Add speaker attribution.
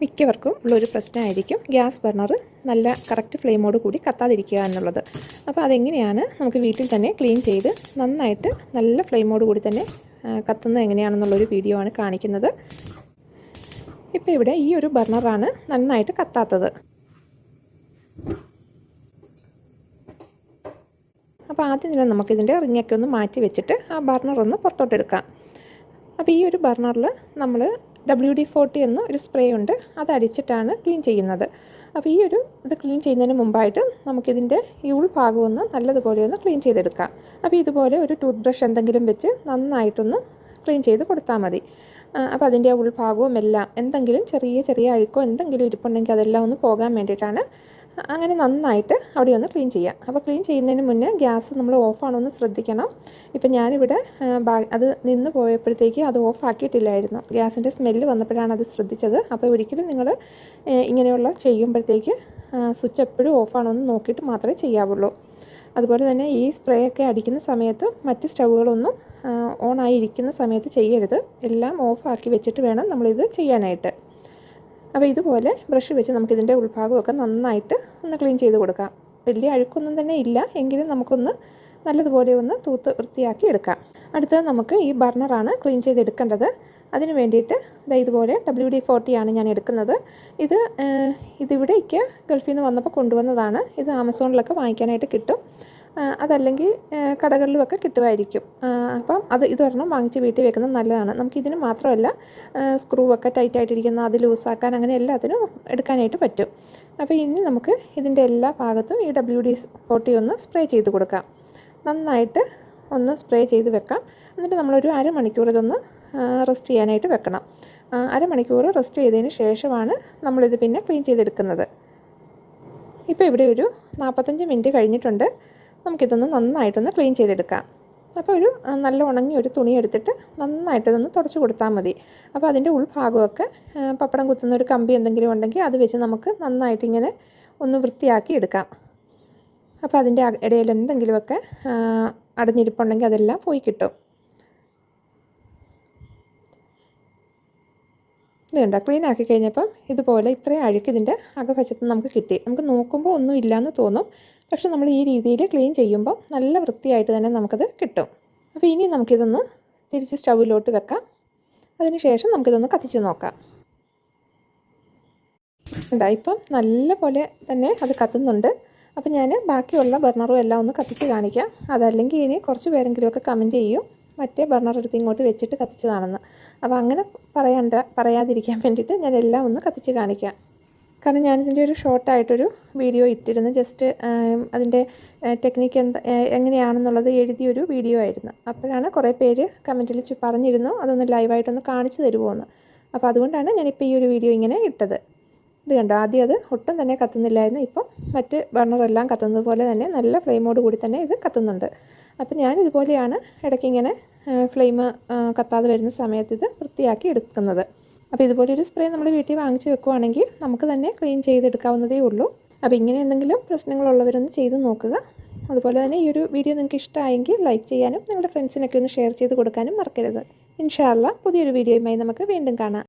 Speaker 1: മിക്കവർക്കും ഉള്ളൊരു പ്രശ്നമായിരിക്കും. ഗ്യാസ് ബർണർ നല്ല കറക്റ്റ് ഫ്ലെയിമോട് കൂടി കത്താതിരിക്കുക എന്നുള്ളത്. അപ്പോൾ അതെങ്ങനെയാണ് നമുക്ക് വീട്ടിൽ തന്നെ ക്ലീൻ ചെയ്ത് നന്നായിട്ട് നല്ല ഫ്ലെയിമോട് കൂടി തന്നെ കത്തുന്നത് എങ്ങനെയാണെന്നുള്ളൊരു വീഡിയോ ആണ് കാണിക്കുന്നത്. ഇപ്പോൾ ഇവിടെ ഈ ഒരു ബർണറാണ് നന്നായിട്ട് കത്താത്തത്. അപ്പോൾ ആദ്യം തന്നെ നമുക്കിതിന്റെ റിങ്ങൊക്കെ ഒന്ന് മാറ്റി വെച്ചിട്ട് ആ ബർണർ ഒന്ന് പുറത്തോട്ടെടുക്കാം. അപ്പോൾ ഈ ഒരു ബർണറിൽ നമ്മൾ ഡബ്ല്യു ഡി ഫോർട്ടി എന്ന ഒരു സ്പ്രേ ഉണ്ട്. അത് അടിച്ചിട്ടാണ് ക്ലീൻ ചെയ്യുന്നത്. അപ്പോൾ ഈ ഒരു ഇത് ക്ലീൻ ചെയ്യുന്നതിന് മുമ്പായിട്ട് നമുക്കിതിന്റെ ഈ ഉൾഭാഗം ഒന്ന് നല്ലതുപോലെ ഒന്ന് ക്ലീൻ ചെയ്തെടുക്കാം. അപ്പോൾ ഇതുപോലെ ഒരു ടൂത്ത് ബ്രഷ് എന്തെങ്കിലും വെച്ച് നന്നായിട്ടൊന്ന് ക്ലീൻ ചെയ്ത് കൊടുത്താൽ മതി. അപ്പോൾ അതിന്റെ ഉൾഭാഗവും എല്ലാം എന്തെങ്കിലും ചെറിയ ചെറിയ അഴുക്കോ എന്തെങ്കിലും ഇരിപ്പുണ്ടെങ്കിൽ അതെല്ലാം ഒന്ന് പോകാൻ വേണ്ടിയിട്ടാണ് അങ്ങനെ നന്നായിട്ട് അവിടെ ഒന്ന് ക്ലീൻ ചെയ്യാം. അപ്പോൾ ക്ലീൻ ചെയ്യുന്നതിന് മുന്നേ ഗ്യാസ് നമ്മൾ ഓഫാണോ എന്ന് ശ്രദ്ധിക്കണം. ഇപ്പം ഞാനിവിടെ അത് നിന്ന് പോയപ്പോഴത്തേക്ക് അത് ഓഫാക്കിയിട്ടില്ലായിരുന്നു. ഗ്യാസിന്റെ സ്മെല്ല് വന്നപ്പോഴാണ് അത് ശ്രദ്ധിച്ചത്. അപ്പോൾ ഒരിക്കലും നിങ്ങൾ ഇങ്ങനെയുള്ള ചെയ്യുമ്പോഴത്തേക്ക് സ്വിച്ച് എപ്പോഴും ഓഫാണോ എന്ന് നോക്കിയിട്ട് മാത്രമേ ചെയ്യാവുള്ളൂ. അതുപോലെ തന്നെ ഈ സ്പ്രേ ഒക്കെ അടിക്കുന്ന സമയത്ത് മറ്റ് സ്റ്റൗകളൊന്നും ഓൺ ആയിരിക്കുന്ന സമയത്ത് ചെയ്യരുത്. എല്ലാം ഓഫാക്കി വെച്ചിട്ട് വേണം നമ്മളിത് ചെയ്യാനായിട്ട്. അപ്പോൾ ഇതുപോലെ ബ്രഷ് വെച്ച് നമുക്കിതിന്റെ ഉൾഭാഗമൊക്കെ നന്നായിട്ട് ഒന്ന് ക്ലീൻ ചെയ്ത് കൊടുക്കാം. വലിയ അഴുക്കൊന്നും തന്നെ ഇല്ല എങ്കിലും നമുക്കൊന്ന് നല്ലതുപോലെ ഒന്ന് തൂത്ത് വൃത്തിയാക്കി എടുക്കാം. അടുത്തത് നമുക്ക് ഈ ബർണറാണ് ക്ലീൻ ചെയ്തെടുക്കേണ്ടത് അതിന് വേണ്ടിയിട്ട് ദാ ഇതുപോലെ ഡബ്ല്യു ഡി ഫോർട്ടിയാണ് ഞാൻ എടുക്കുന്നത്. ഇത് ഇതിവിടേക്ക് ഗൾഫിൽ നിന്ന് വന്നപ്പോൾ കൊണ്ടുവന്നതാണ്. ഇത് ആമസോണിലൊക്കെ വാങ്ങിക്കാനായിട്ട് കിട്ടും. അതല്ലെങ്കിൽ കടകളിലുമൊക്കെ കിട്ടുമായിരിക്കും. അപ്പം അത് ഇതൊരെണ്ണം വാങ്ങിച്ച് വീട്ടിൽ വെക്കുന്നത് നല്ലതാണ്. നമുക്ക് ഇതിന് മാത്രമല്ല സ്ക്രൂ ഒക്കെ ടൈറ്റായിട്ടിരിക്കുന്ന അത് ലൂസാക്കാൻ അങ്ങനെ എല്ലാത്തിനും എടുക്കാനായിട്ട് പറ്റും. അപ്പോൾ ഇനി നമുക്ക് ഇതിന്റെ എല്ലാ ഭാഗത്തും ഈ ഡബ്ല്യു ഡി ഫോർട്ടി ഒന്ന് സ്പ്രേ ചെയ്ത് കൊടുക്കാം. നന്നായിട്ട് ഒന്ന് സ്പ്രേ ചെയ്ത് വെക്കാം. എന്നിട്ട് നമ്മളൊരു അരമണിക്കൂർ ഇതൊന്ന് റെസ്റ്റ് ചെയ്യാനായിട്ട് വെക്കണം. അരമണിക്കൂർ റെസ്റ്റ് ചെയ്തതിന് ശേഷമാണ് നമ്മളിത് പിന്നെ ക്ലീൻ ചെയ്തെടുക്കുന്നത്. ഇപ്പോൾ ഇവിടെ ഒരു നാൽപ്പത്തഞ്ച് മിനിറ്റ് കഴിഞ്ഞിട്ടുണ്ട്. നമുക്കിതൊന്ന് നന്നായിട്ടൊന്ന് ക്ലീൻ ചെയ്തെടുക്കാം. അപ്പോൾ ഒരു നല്ല ഉണങ്ങിയ ഒരു തുണി എടുത്തിട്ട് നന്നായിട്ടതൊന്ന് തുടച്ച് കൊടുത്താൽ മതി. അപ്പോൾ അതിന്റെ ഉൾഭാഗമൊക്കെ പപ്പടം കുത്തുന്ന ഒരു കമ്പി എന്തെങ്കിലും ഉണ്ടെങ്കിൽ അത് വെച്ച് നമുക്ക് നന്നായിട്ട് ഇങ്ങനെ ഒന്ന് വൃത്തിയാക്കി എടുക്കാം. അപ്പോൾ അതിന്റെ ഇടയിൽ എന്തെങ്കിലുമൊക്കെ അടഞ്ഞിരിപ്പുണ്ടെങ്കിൽ അതെല്ലാം പോയി കിട്ടും. ഇത് കണ്ടോ? ക്ലീൻ ആക്കി കഴിഞ്ഞപ്പം ഇതുപോലെ ഇത്രയും അഴുക്ക് ഇതിന്റെ അകവശത്ത് നമുക്ക് കിട്ടി. നമുക്ക് നോക്കുമ്പോൾ ഒന്നും ഇല്ലയെന്ന് തോന്നും. പക്ഷെ നമ്മൾ ഈ രീതിയിൽ ക്ലീൻ ചെയ്യുമ്പോൾ നല്ല വൃത്തിയായിട്ട് തന്നെ നമുക്കത് കിട്ടും. അപ്പോൾ ഇനി നമുക്കിതൊന്ന് തിരിച്ച് സ്റ്റൗവിലോട്ട് വെക്കാം. അതിന് ശേഷം നമുക്കിതൊന്ന് കത്തിച്ച് നോക്കാം. ഉണ്ടാ ഇപ്പം നല്ല പോലെ തന്നെ അത് കത്തുന്നുണ്ട്. അപ്പം ഞാൻ ബാക്കിയുള്ള ബർണറും എല്ലാം ഒന്ന് കത്തിച്ച് കാണിക്കാം. അതല്ലെങ്കിൽ ഇനി കുറച്ച് പേരെങ്കിലുമൊക്കെ കമന്റ് ചെയ്യും. മറ്റേ ബർണർ എടുത്ത് ഇങ്ങോട്ട് വെച്ചിട്ട് കത്തിച്ചതാണെന്ന്. അപ്പോൾ അങ്ങനെ പറയണ്ട പറയാതിരിക്കാൻ വേണ്ടിയിട്ട് ഞാൻ എല്ലാം ഒന്ന് കത്തിച്ച് കാണിക്കാം. കാരണം ഞാനിതിന്റെ ഒരു ഷോർട്ടായിട്ടൊരു വീഡിയോ ഇട്ടിരുന്നു. ജസ്റ്റ് അതിന്റെ ടെക്നിക്ക് എന്താ എങ്ങനെയാണെന്നുള്ളത് എഴുതിയൊരു വീഡിയോ ആയിരുന്നു. അപ്പോഴാണ് കുറേ പേര് കമന്റിൽ പറഞ്ഞിരുന്നു. അതൊന്ന് ലൈവായിട്ടൊന്ന് കാണിച്ചു തരുമോയെന്ന് അപ്പോൾ അതുകൊണ്ടാണ് ഞാനിപ്പോൾ ഈ ഒരു വീഡിയോ ഇങ്ങനെ ഇട്ടത്. ഇത് കണ്ടോ? ആദ്യം അത് ഒട്ടും തന്നെ കത്തുന്നില്ലായിരുന്നു. ഇപ്പം മറ്റ് ബർണറെല്ലാം കത്തുന്നത് പോലെ തന്നെ നല്ല ഫ്ലെയിമോട് കൂടി തന്നെ ഇത് കത്തുന്നുണ്ട്. അപ്പം ഞാൻ ഇതുപോലെയാണ് ഇടയ്ക്ക് ഇങ്ങനെ ഫ്ലെയിം കത്താതെ വരുന്ന സമയത്ത് ഇത് വൃത്തിയാക്കി എടുക്കുന്നത്. അപ്പോൾ ഇതുപോലെ ഒരു സ്പ്രേ നമ്മൾ വീട്ടിൽ വാങ്ങിച്ച് വെക്കുവാണെങ്കിൽ നമുക്ക് തന്നെ ക്ലീൻ ചെയ്തെടുക്കാവുന്നതേ ഉള്ളൂ. അപ്പോൾ ഇങ്ങനെ എന്തെങ്കിലും പ്രശ്നങ്ങളുള്ളവരൊന്ന് ചെയ്ത് നോക്കുക. അതുപോലെ തന്നെ ഈ ഒരു വീഡിയോ നിങ്ങൾക്ക് ഇഷ്ടമായെങ്കിൽ ലൈക്ക് ചെയ്യാനും നിങ്ങളുടെ ഫ്രണ്ട്സിനൊക്കെ ഒന്ന് ഷെയർ ചെയ്ത് കൊടുക്കാനും മറക്കരുത്. ഇൻഷാല്ല പുതിയൊരു വീഡിയോയുമായി നമുക്ക് വീണ്ടും കാണാം.